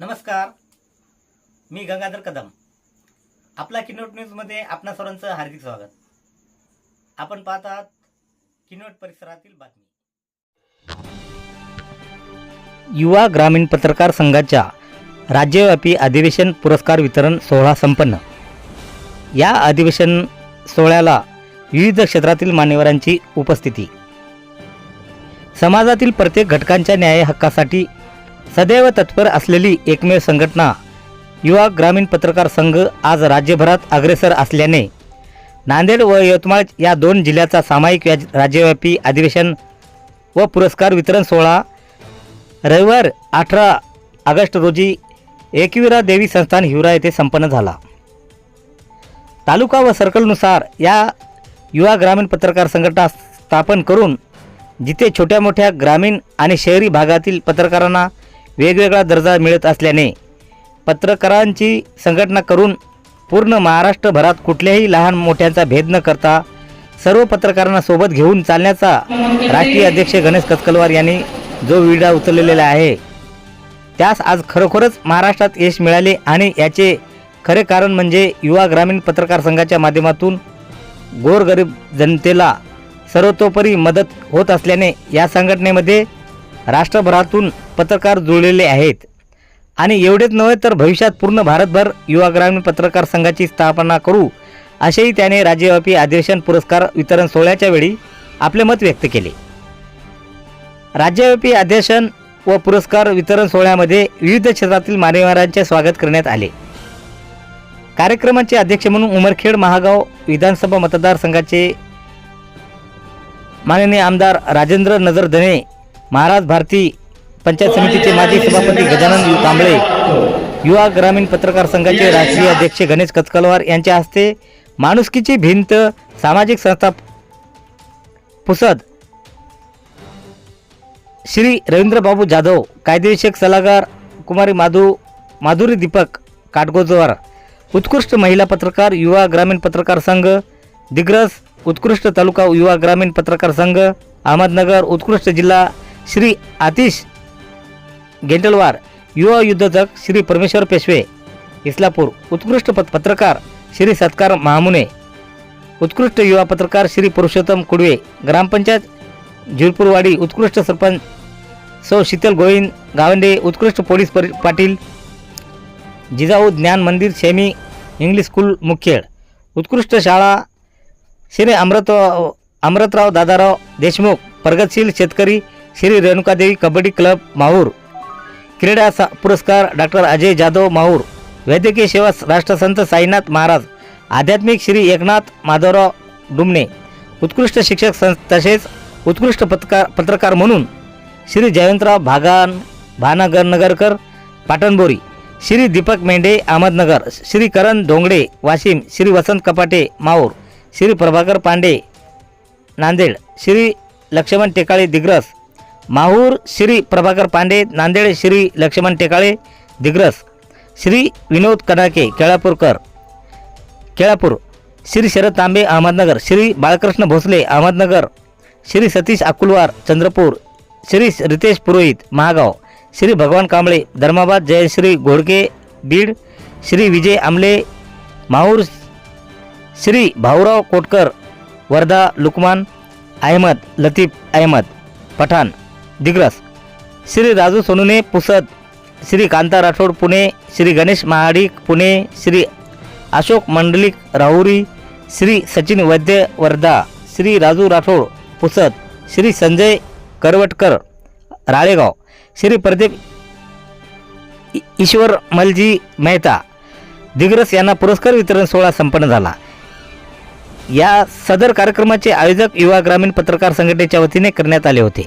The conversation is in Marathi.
नमस्कार. मी गंगाधर कदम. आपला किनोट न्यूजमध्ये आपणा सर्वांचं हार्दिक स्वागत. आपण पाहत आहात किनोट परिसरातील बातमी. युवा ग्रामीण पत्रकार संघाच्या राज्यव्यापी अधिवेशन पुरस्कार वितरण सोहळा संपन्न. या अधिवेशन सोहळ्याला विविध क्षेत्रातील मान्यवरांची उपस्थिती. समाजातील प्रत्येक घटकांच्या न्याय हक्कासाठी सदैव तत्पर असलेली एकमेव संघटना युवा ग्रामीण पत्रकार संघ आज राज्यभरात अग्रेसर असल्याने नांदेड व यवतमाळ या दोन जिल्ह्याचा सामायिक व्याज- राज्यव्यापी अधिवेशन व पुरस्कार वितरण सोहळा रविवार अठरा ऑगस्ट रोजी एकविरा देवी संस्थान हिवरा येथे संपन्न झाला. तालुका व सर्कलनुसार या युवा ग्रामीण पत्रकार संघटना स्थापन करून जिथे छोट्या मोठ्या ग्रामीण आणि शहरी भागातील पत्रकारांना वेगवेगळा दर्जा मिळत असल्याने पत्रकारांची संघटना करून पूर्ण महाराष्ट्रभरात कुठल्याही लहान मोठ्यांचा भेद न करता सर्व पत्रकारांना सोबत घेऊन चालण्याचा राष्ट्रीय अध्यक्ष गणेश कचकलवार यांनी जो विडा उचललेला आहे त्यास आज खरोखरच महाराष्ट्रात यश मिळाले आणि याचे खरे कारण म्हणजे युवा ग्रामीण पत्रकार संघाच्या माध्यमातून गोरगरीब जनतेला सर्वतोपरी मदत होत असल्याने या संघटनेमध्ये राष्ट्रभरातून पत्रकार जुळलेले आहेत. आणि एवढेच नव्हे तर भविष्यात पूर्ण भारतभर युवा ग्रामीण पत्रकार संघाची स्थापना करू असेही त्याने राज्यव्यापी अधिवेशन पुरस्कार वितरण सोहळ्याच्या वेळी आपले मत व्यक्त केले. राज्यव्यापी अधिवेशन व पुरस्कार वितरण सोहळ्यामध्ये विविध क्षेत्रातील मान्यवरांचे स्वागत करण्यात आले. कार्यक्रमाचे अध्यक्ष म्हणून उमरखेड महागाव विधानसभा मतदारसंघाचे माननीय आमदार राजेंद्र नजरधने महाराज भारती पंचायत समितीचे माजी सभापती गजानन कांबळे युवा ग्रामीण पत्रकार संघाचे राष्ट्रीय अध्यक्ष गणेश कचकलवार यांच्या हस्ते माणुसकीची भिंत सामाजिक संस्था पुसद श्री रवींद्रबाबू जाधव कायदेशीर सल्लागार कुमारी माधू माधुरी दीपक काटगोजवार उत्कृष्ट महिला पत्रकार युवा ग्रामीण पत्रकार संघ दिग्रस उत्कृष्ट तालुका युवा ग्रामीण पत्रकार संघ अहमदनगर उत्कृष्ट जिल्हा श्री आतिश गेंटलवार युवा युद्धक श्री परमेश्वर पेशवे इस्लापूर उत्कृष्ट पत पत्रकार श्री सत्कार महामुने उत्कृष्ट युवा पत्रकार श्री पुरुषोत्तम कुडवे ग्रामपंचायत झिरपूरवाडी उत्कृष्ट सरपंच सौ शीतल गोविंद गावंडे उत्कृष्ट पोलीस परि पाटील जिजाऊ ज्ञान मंदिर शेमी इंग्लिश स्कूल मुखेड उत्कृष्ट शाळा श्री अमृत अमृतराव दादाराव देशमुख प्रगतशील शेतकरी श्री रेणुकादेवी कबड्डी क्लब माहूर. क्रीडा सा पुरस्कार डॉक्टर अजय जाधव माहूर. वैद्यकीय सेवा राष्ट्रसंत साईनाथ महाराज. आध्यात्मिक श्री एकनाथ माधवराव डुमणे. उत्कृष्ट शिक्षक सं तसेच उत्कृष्ट पत्रकार पत्रकार म्हणून श्री जयवंतराव भागान भानागर नगरकर पाटणबोरी. श्री दीपक मेंढे अहमदनगर. श्री करण धोंगडे वाशिम. श्री वसंत कपाटे माऊर श्री प्रभाकर पांडे नांदेड. श्री लक्ष्मण टेकाळे दिग्रस. माहूर श्री प्रभाकर पांडे नांदेड श्री लक्ष्मण टेकाळे दिग्रस श्री विनोद कडाके केळापूरकर केळापूर श्री शरद तांबे अहमदनगर श्री बाळकृष्ण भोसले अहमदनगर श्री सतीश अकुलवार चंद्रपूर श्री रितेश पुरोहित महागाव श्री भगवान कांबळे धर्माबाद जयश्री घोडके बीड श्री विजय आमले माहूर श्री भाऊराव कोटकर वर्धा लुकमान अहमद लतीफ अहमद पठाण दिग्रस। श्री राजू सोनुने पुसद श्री कांता राठोड पुणे श्री गणेश महाडिक पुणे श्री अशोक मंडलिक राहुरी श्री सचिन वैद्य वर्धा श्री राजू राठोड पुसद श्री संजय करवटकर राळेगाव श्री प्रदीप ईश्वर मलजी मेहता दिग्रस यांना पुरस्कार वितरण सोहळा संपन्न झाला. या सदर कार्यक्रमाचे आयोजक युवा ग्रामीण पत्रकार संघटनेच्या वतीने करण्यात आले होते.